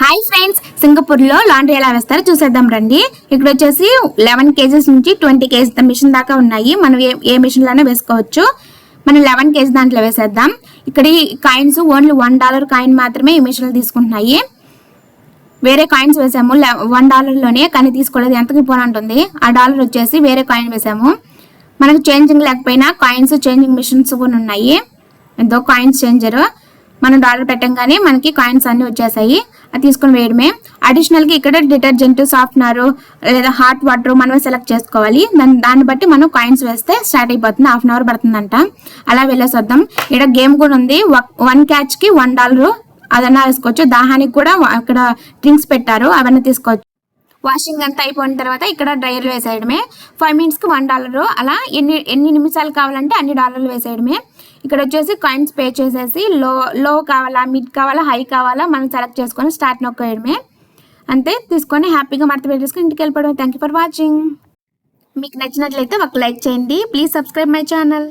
Hi friends సింగపూర్లో laundry ఎలా వేస్తారో చూసేద్దాం రండి. ఇక్కడ వచ్చేసి లెవెన్ కేజీస్ నుంచి ట్వంటీ కేజీ మిషన్ దాకా ఉన్నాయి. మనం ఏ ఏ మిషన్లోనే వేసుకోవచ్చు. మనం లెవెన్ కేజీ దాంట్లో వేసేద్దాం. ఇక్కడ ఈ coins only one dollar coin మాత్రమే ఈ మిషన్లు తీసుకుంటున్నాయి. వేరే కాయిన్స్ వేసాము. వన్ డాలర్లోనే కానీ తీసుకోలేదు. ఎంతకి పోనంటుంది ఆ డాలర్ వచ్చేసి వేరే కాయిన్ వేసాము. మనకు చేంజింగ్ లేకపోయినా కాయిన్స్ చేంజింగ్ మిషన్స్ కూడా ఉన్నాయి. ఎంతో కాయిన్స్ చేంజర్ మనం డాలర్ పెట్టంగానే మనకి కాయిన్స్ అన్ని వచ్చేసాయి. అది తీసుకుని వేయడమే. అడిషనల్గా ఇక్కడ డిటర్జెంట్ సాఫ్ట్నర్ లేదా హాట్ వాటర్ మనమే సెలెక్ట్ చేసుకోవాలి. దాన్ని దాన్ని బట్టి మనం కాయిన్స్ వేస్తే స్టార్ట్ అయిపోతుంది. హాఫ్ అన్ అవర్ పడుతుందంట. అలా వెళ్ళేసి వద్దాం ఇక్కడ గేమ్ కూడా ఉంది. వన్ క్యాచ్కి వన్ డాలరు అదన్నా వేసుకోవచ్చు. దాహానికి కూడా అక్కడ డ్రింక్స్ పెట్టారు. అవన్నీ తీసుకోవచ్చు. వాషింగ్ అంతా అయిపోయిన తర్వాత ఇక్కడ డ్రైయర్ వేసేయడమే. ఫైవ్ మినిట్స్కి వన్ డాలర్ అలా ఎన్ని ఎన్ని నిమిషాలు కావాలంటే అన్ని డాలర్లు వేసేయడమే. ఇక్కడ వచ్చేసి కాయిన్స్ పే చేసేసి లో లో కావాలా మిడ్ కావాలా హై కావాలా మనం సెలెక్ట్ చేసుకొని స్టార్ట్ నొక్కేయడమే. అంతే తీసుకొని హ్యాపీగా మడత పెట్టేసుకొని ఇంటికి వెళ్ళిపోవడం థ్యాంక్ యూ ఫర్ వాచింగ్ మీకు నచ్చినట్లయితే ఒక లైక్ చేయండి. Please subscribe my channel